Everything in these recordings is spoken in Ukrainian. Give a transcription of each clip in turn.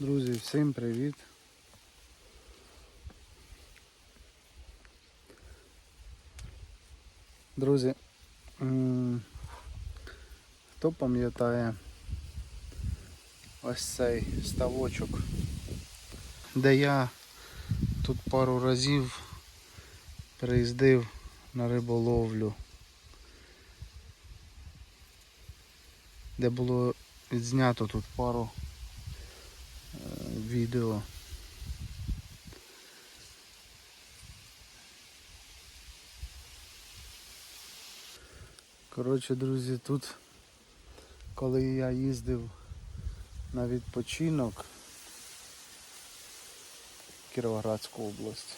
Друзі, всім привіт! Друзі, хто пам'ятає ось цей ставочок, де я тут пару разів приїздив на риболовлю, де було відзнято тут пару відео. Коротше, друзі, тут, коли я їздив на відпочинок в Кіровоградську область,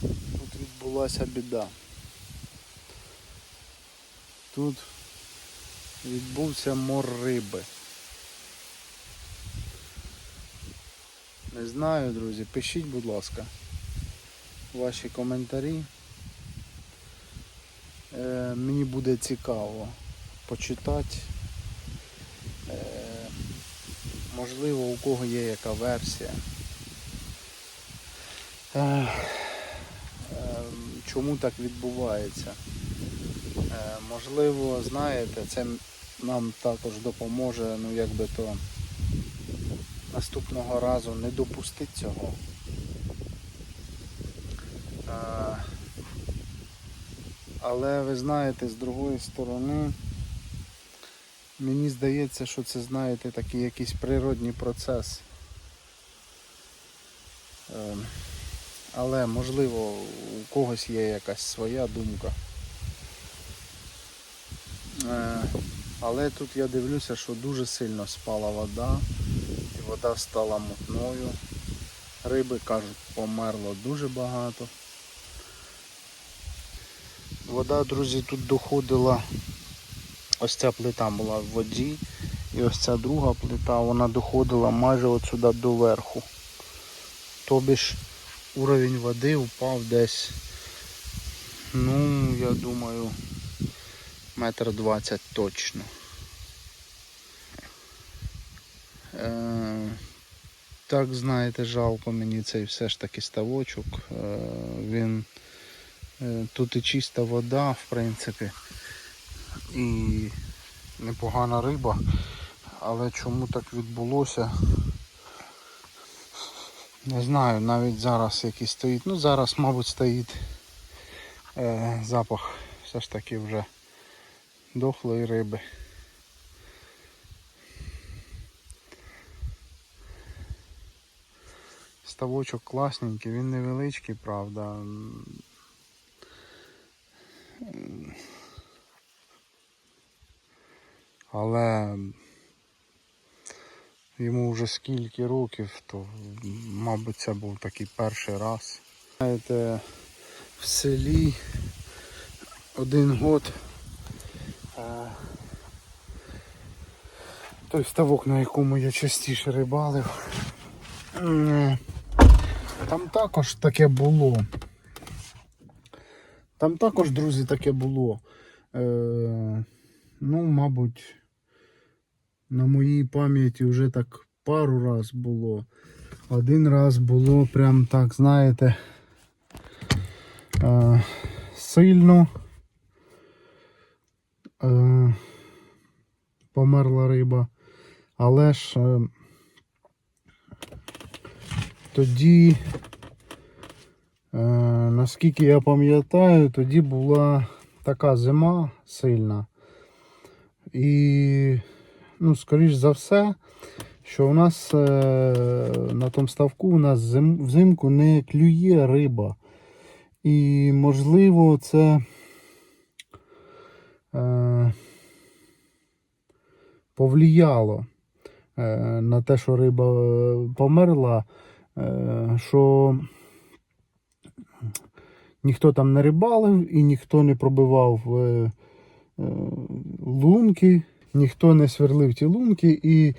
тут відбулася біда. Тут відбувся мор риби. Не знаю, друзі, пишіть, будь ласка, ваші коментарі. Е, мені буде цікаво почитати. Е, можливо, у кого є яка версія. Е, е, чому так відбувається? Е, можливо, знаєте, це нам також допоможе, ну якби то наступного разу не допустити цього. Але ви знаєте, з другої сторони, мені здається, що це, знаєте, такий якийсь природний процес. Е, Але можливо у когось є якась своя думка. Е, Але тут я дивлюся, що дуже сильно спала вода, вода стала мутною. Риби, кажуть, померло дуже багато. Вода, друзі, тут доходила, ось ця плита була в воді, і ось ця друга плита, вона доходила майже от сюди до верху. Тобі ж уровень води впав десь, ну, я думаю, метр двадцять точно. Е, так, знаєте, жалко мені цей все ж таки ставочок. Е, він Е, Тут і чиста вода, в принципі, і непогана риба. Але чому так відбулося? Не знаю, навіть зараз який стоїть. Ну зараз, мабуть, стоїть е, запах все ж таки вже дохлої риби. Ставочок класненький, він невеличкий, правда. Але йому вже скільки років, то мабуть це був такий перший раз. Знаєте, в селі один год е, той ставок, на якому я частіше рибалив, там також таке було. Там також, друзі, таке було. Е, ну, мабуть, на моїй пам'яті вже так пару раз було. Один раз було прям так, знаєте, е, сильно е, померла риба. Але ж е, тоді Е, наскільки я пам'ятаю, тоді була така зима сильна. І, ну, скоріш за все, що у нас е, на тому ставку у нас зим, взимку не клює риба. І можливо це е, повлияло е, на те, що риба е, померла, що ніхто там не рибалив і ніхто не пробивав е, е, лунки, ніхто не сверлив ті лунки. І,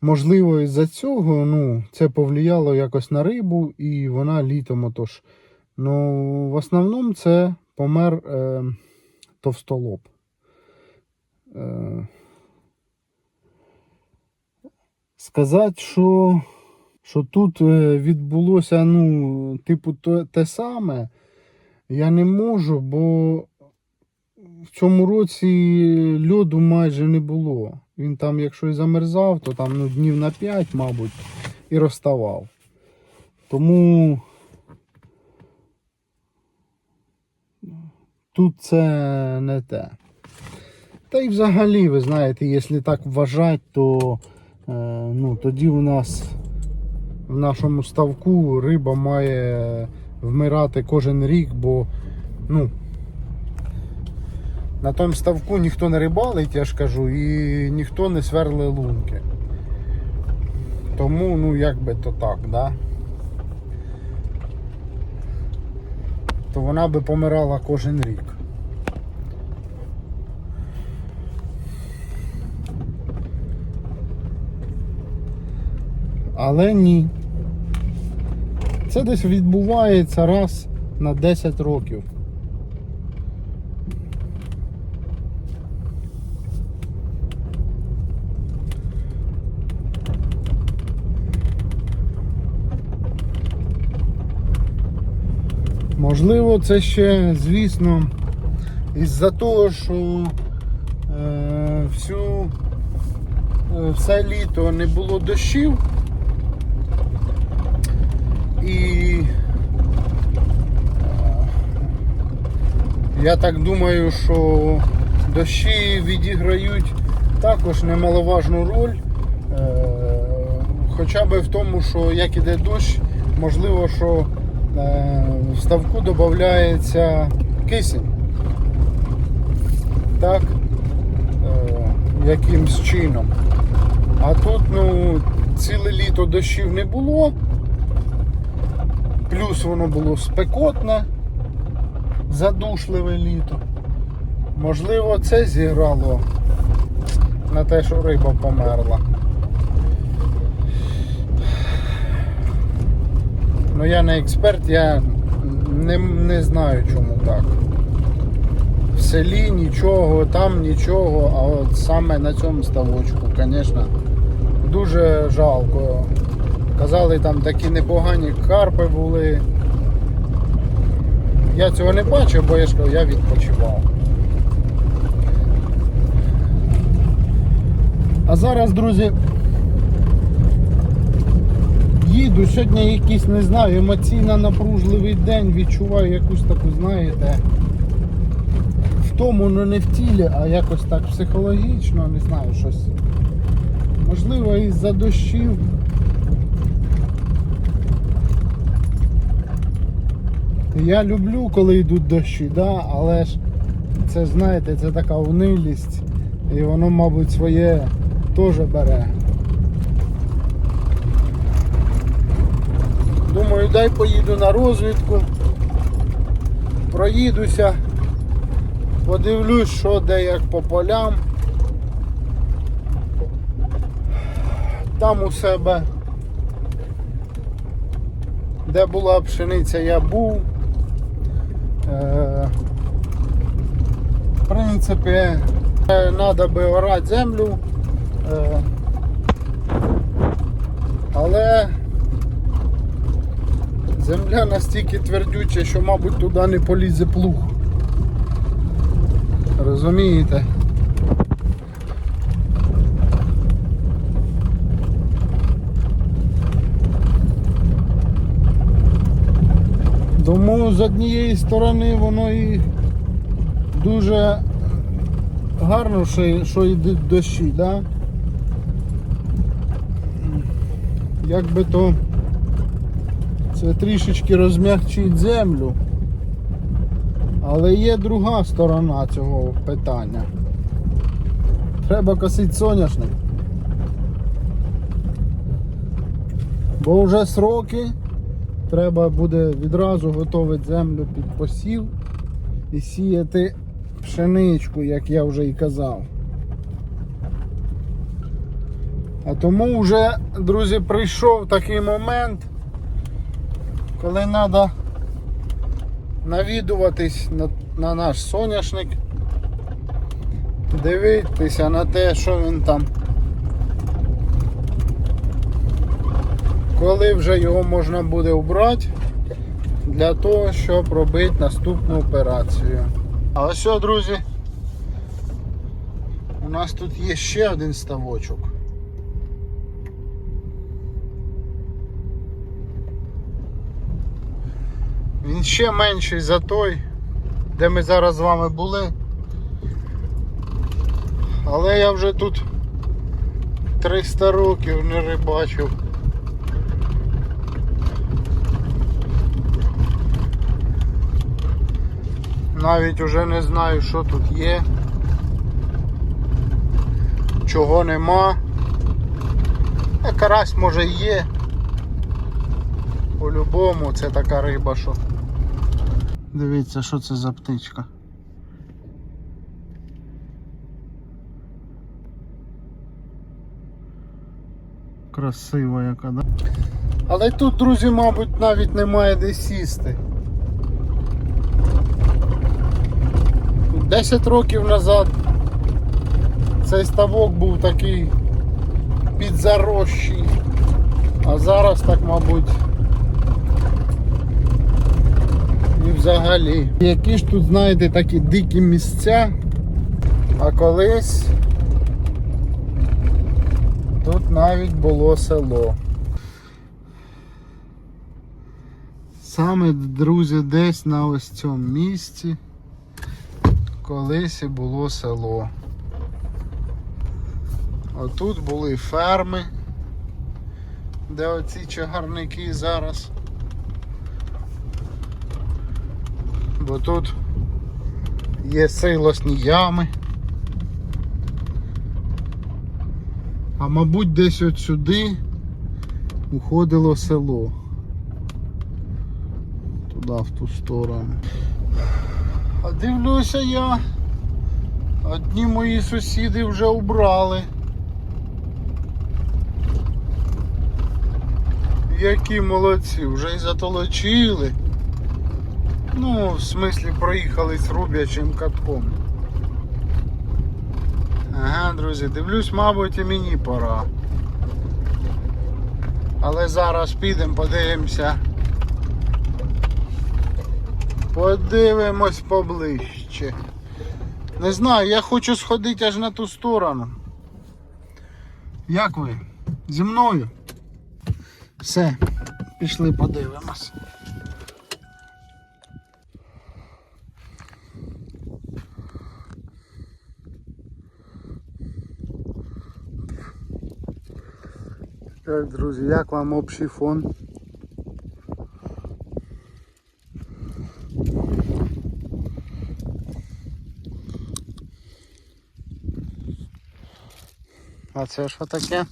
можливо, із-за цього ну, це повлияло якось на рибу, і вона літом отож. Ну, в основному це помер е, товстолоб. Е, Сказати, що, що тут е, відбулося, ну, типу, те саме, я не можу, бо в цьому році льоду майже не було. Він там, якщо і замерзав, то там ну, днів на 5, мабуть, і розставав. Тому тут це не те. Та й взагалі, ви знаєте, якщо так вважати, то е, ну, тоді у нас в нашому ставку риба має вмирати кожен рік, бо ну, на тому ставку ніхто не рибалить, я ж кажу, і ніхто не сверли лунки. Тому, ну, як би то так, да? То вона би помирала кожен рік. Але ні. Це десь відбувається раз на 10 років. Можливо, це ще, звісно, із-за того, що е, всю, е, все літо не було дощів. І е, я так думаю, що дощі відіграють також немаловажну роль. Е, Хоча б в тому, що як іде дощ, можливо, що е, в ставку додається кисень. Так? Якимсь чином. А тут ну, ціле літо дощів не було. Плюс воно було спекотне, задушливе літо. Можливо, це зіграло на те, що риба померла. Ну я не експерт, я не, не знаю чому так. В селі нічого, там нічого, а от саме на цьому ставочку, звісно, дуже жалко. Казали, там такі непогані карпи були. Я цього не бачив, бо я ж я відпочивав. А зараз, друзі, їду, сьогодні якийсь, не знаю, емоційно напружливий день, відчуваю якусь таку, знаєте, втому, ну не в тілі, а якось так психологічно, не знаю, щось. Можливо, із-за дощів. Я люблю, коли йдуть дощі, да, але ж це, знаєте, це така унилість. І воно, мабуть, своє теж бере. Думаю, дай поїду на розвідку, проїдуся, подивлюсь, що де як по полям. Там у себе, де була пшениця, я був. Е, В принципі, треба би орати землю. Е, Але земля настільки твердюча, що, мабуть, туди не полізе плуг. Розумієте? Тому з однієї сторони воно і дуже гарно, що, що йдуть дощі, да? Якби то це трішечки розм'якчить землю. Але є друга сторона цього питання. Треба косити соняшник. Бо вже сроки. Треба буде відразу готувати землю під посів і сіяти пшеничку, як я вже і казав. А тому вже, друзі, прийшов такий момент, коли треба навідуватись на, на наш соняшник, дивитися на те, що він там коли вже його можна буде убрати для того, щоб робити наступну операцію. А ось друзі, у нас тут є ще один ставочок. Він ще менший за той, де ми зараз з вами були. Але я вже тут 300 років не рибачив. Навіть уже не знаю, що тут є, чого нема. Карась може є. По-любому це така риба, що. Дивіться, що це за птичка. Красива яка, да? Але тут, друзі, мабуть, навіть немає де сісти. 10 років назад цей ставок був такий підзарощий, а зараз так, мабуть, і взагалі. Які ж тут, знаєте, такі дикі місця, а колись тут навіть було село. Саме, друзі, десь на ось цьому місці колись було село. Отут були ферми, де оці чагарники зараз. Бо тут є силосні ями. А мабуть десь от сюди уходило село. Туди, в ту сторону. А дивлюся я. Одні мої сусіди вже убрали. Які молодці, вже і затолочили. Ну, в смислі проїхались рубячим катком. Ага, друзі, дивлюсь, мабуть, і мені пора. Але зараз підемо, подивимося. Подивимось поближче. Не знаю, я хочу сходити аж на ту сторону. Як ви? Зі мною? Все, пішли подивимось. Так, друзі, як вам общий фон? А це що таке?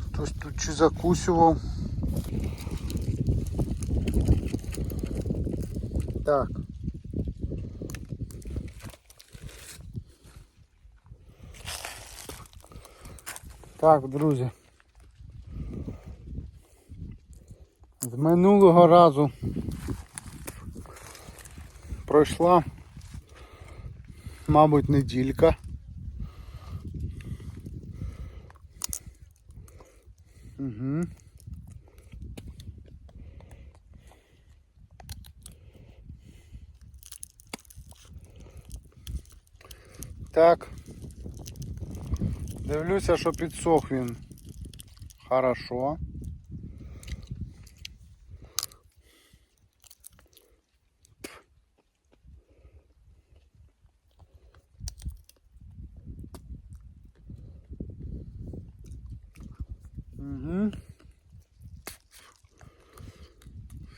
Хтось тут чи закусював. Так. Так, друзі. З минулого разу пройшла, мабуть, неділька. Угу. Так. Дивлюся, що підсох він хорошо.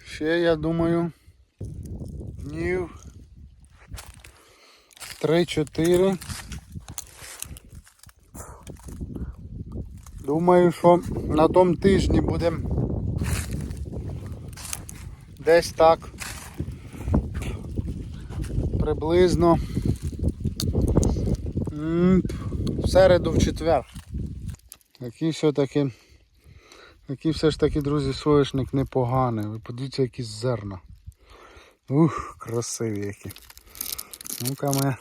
Ще я думаю днів 3-4. Думаю, що на тому тижні будемо десь так приблизно в середу в четвер. Такий все-таки, такий все ж таки, друзі, соняшник непоганий. Ви подивіться, які зерна. Ух, красиві які. Ну-ка ми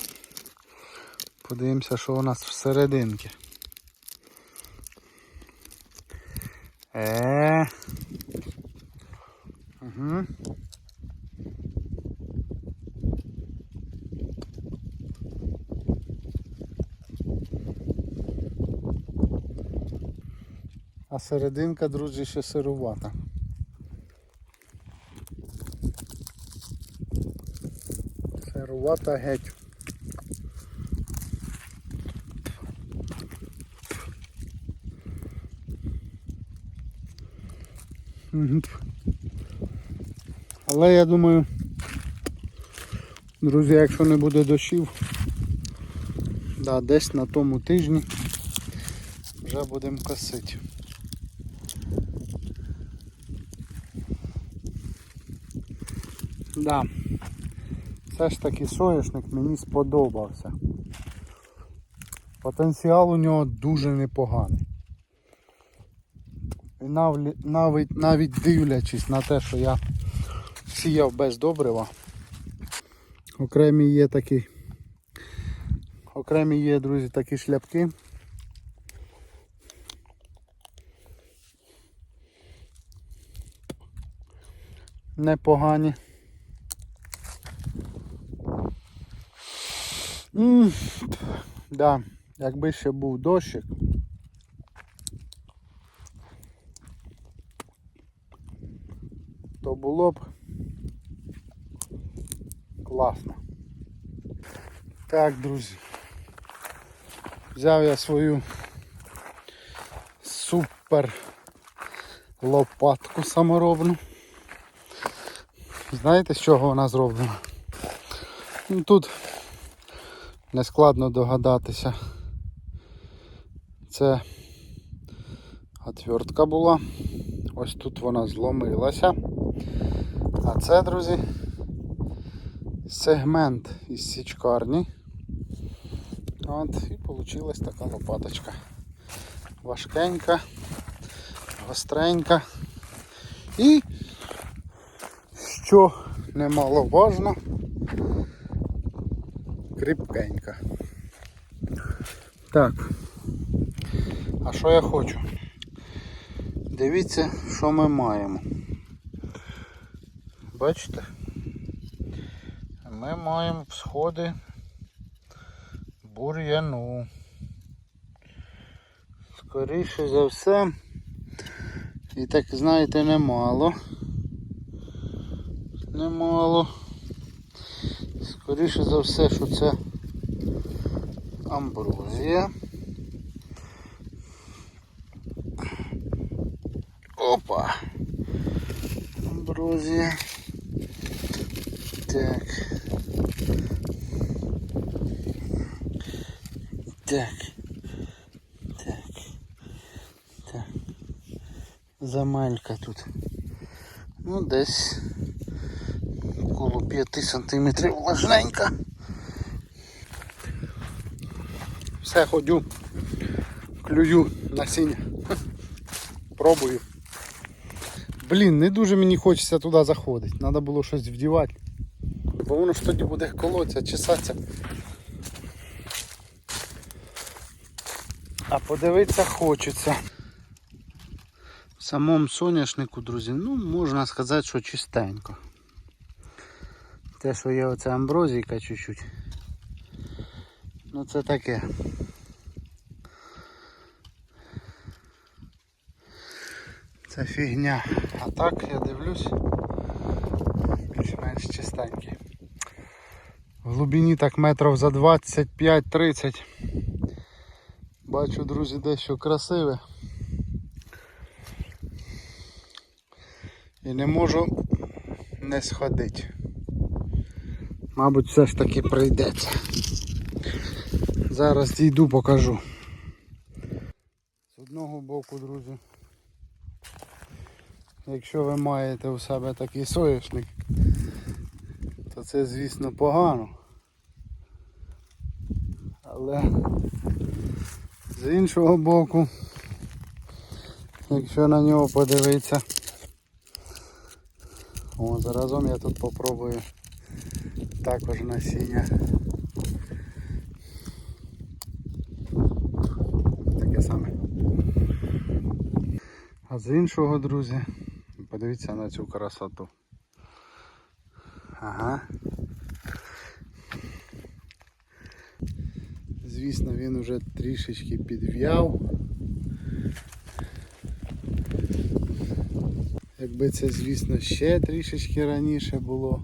Подивимося, що у нас всерединки. Е. Угу. А серединка, друзі, ще сирувата. Сирувата геть. Але я думаю, друзі, якщо не буде дощів, да, десь на тому тижні вже будемо косити. Да. Все ж таки соняшник мені сподобався. Потенціал у нього дуже непоганий. І навіть, навіть дивлячись на те, що я сіяв без добрива, окремі є такі, окремі є, друзі, такі шляпки. Непогані. М, Да, якби ще був дощик. То було б класно. Так, друзі. Взяв я свою супер лопатку саморобну. Знаєте, з чого вона зроблена? Ну, тут не складно догадатися. Це отвертка була. Ось тут вона зломилася. А це, друзі, сегмент із січкарні. От, і вийшла така лопаточка. Важкенька, гостренька. І, що немаловажно, кріпкенька. Так. А що я хочу? Дивіться, що ми маємо. Бачите? Ми маємо всходи бур'яну. Скоріше за все. І так, знаєте, немало. Немало. Скоріше за все, що це амброзія. Опа. Амброзія. Так. Так. Так. Так. Замалька тут. Ну, десь коло 5 сантиметрів влажненька. Все ходю, клюю насіння. Пробую. Блін, не дуже мені хочеться туди заходити. Треба було щось вдівати. Бо воно ж тоді буде колоться, чесатися. А подивитися хочеться. В самому соняшнику, друзі, ну можна сказати, що чистенько. Те, що є оця амброзійка чуть-чуть. Ну це таке. Це фігня. А так я дивлюсь більш-менш чистенький. В глибині так метрів за 25-30. Бачу, друзі, дещо красиве. І не можу не сходити. Мабуть, все ж таки прийдеться. Зараз дійду, покажу. З одного боку, друзі, якщо ви маєте у себе такий соняшник, то це, звісно, погано. Але з іншого боку, якщо на нього подивитися, о, заразом я тут попробую також насіння. Таке саме. А з іншого, друзі, подивіться на цю красоту. Ага. Звісно, він уже трішечки підв'яв. Якби це, звісно, ще трішечки раніше було,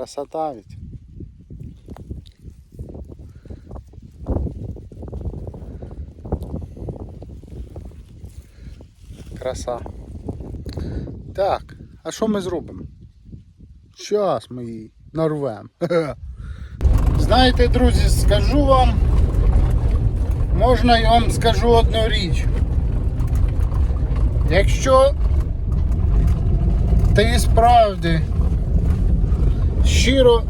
Красота ведь. Краса. Так, а що ми зробимо? Щас ми її нарвемо. Знаєте, друзі, скажу вам, можна я вам скажу одну річ. Якщо ти справді щиро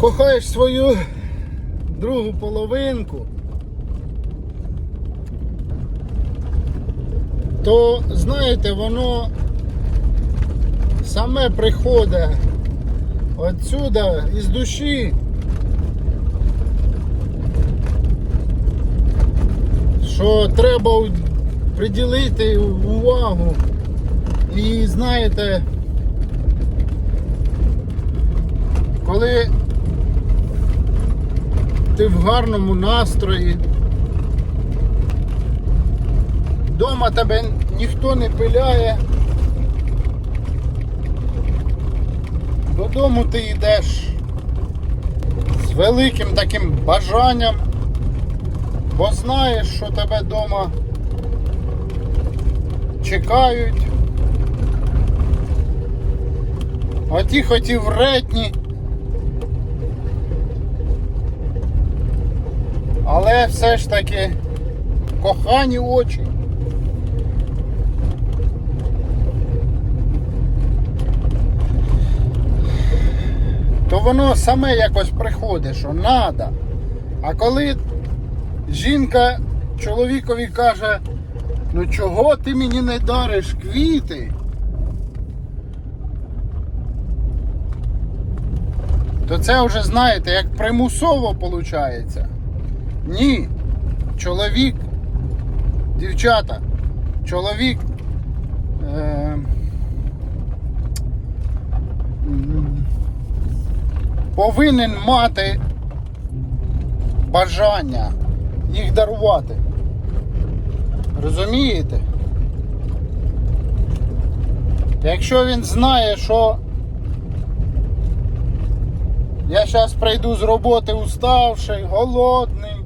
кохаєш свою другу половинку, то знаєте, воно саме приходить отсюда із душі. Що треба приділити увагу і знаєте, коли ти в гарному настрої, Дома тебе ніхто не пиляє. Додому ти йдеш з великим таким бажанням, бо знаєш, що тебе вдома чекають. Оті хотів вредні. Але все ж таки кохані очі. то воно саме якось приходить, що надо. А коли жінка чоловікові каже, ну чого ти мені не дариш квіти, то це вже знаєте, як примусово виходить. Ні. Чоловік, дівчата, чоловік. Е, повинен мати бажання їх дарувати. Розумієте? Якщо він знає, що я зараз прийду з роботи уставший, голодний,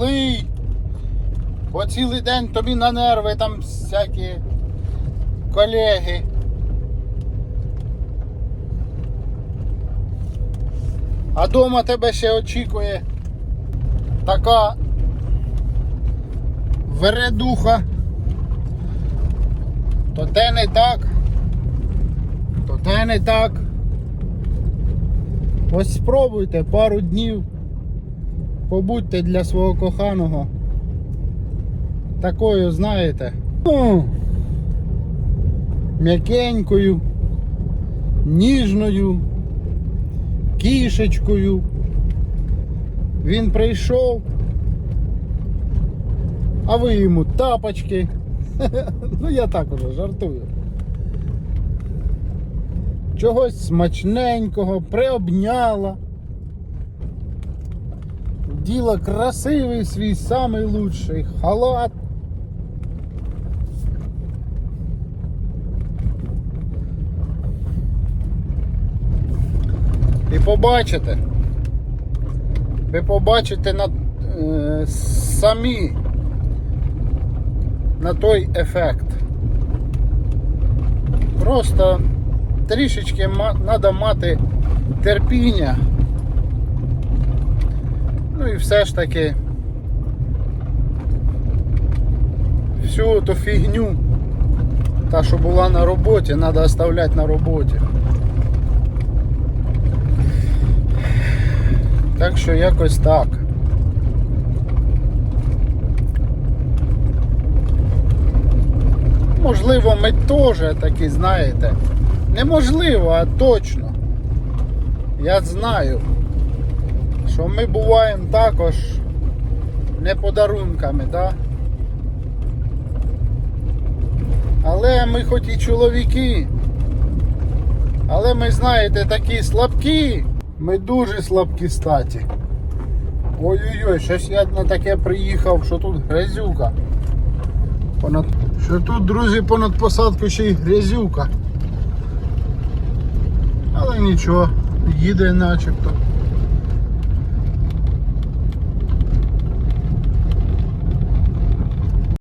злий, бо цілий день тобі на нерви там всякі колеги. А дома тебе ще очікує така вередуха. То те не так, то те не так. Ось спробуйте пару днів. Побудьте для свого коханого. Такою, знаєте, ну, м'якенькою, ніжною кішечкою. Він прийшов, а ви йому тапочки. Ну я так уже жартую. Чогось смачненького, приобняла. Діла красивий свій самий лучший халат. І побачите, ви побачите на, е, самі на той ефект. Просто трішечки треба мати терпіння. Ну і все ж таки всю ту фігню, та що була на роботі, треба оставляти на роботі. Так що якось так. Можливо, ми теж такі, знаєте, неможливо, а точно. Я знаю, що ми буваємо також не подарунками, так? Але ми хоч і чоловіки. Але ми, знаєте, такі слабкі. Ми дуже слабкі статі. Ой-ой-ой, щось я на таке приїхав, що тут грязюка. Понад... Що тут, друзі, понад посадку ще й грязюка. Але нічого, їде начебто.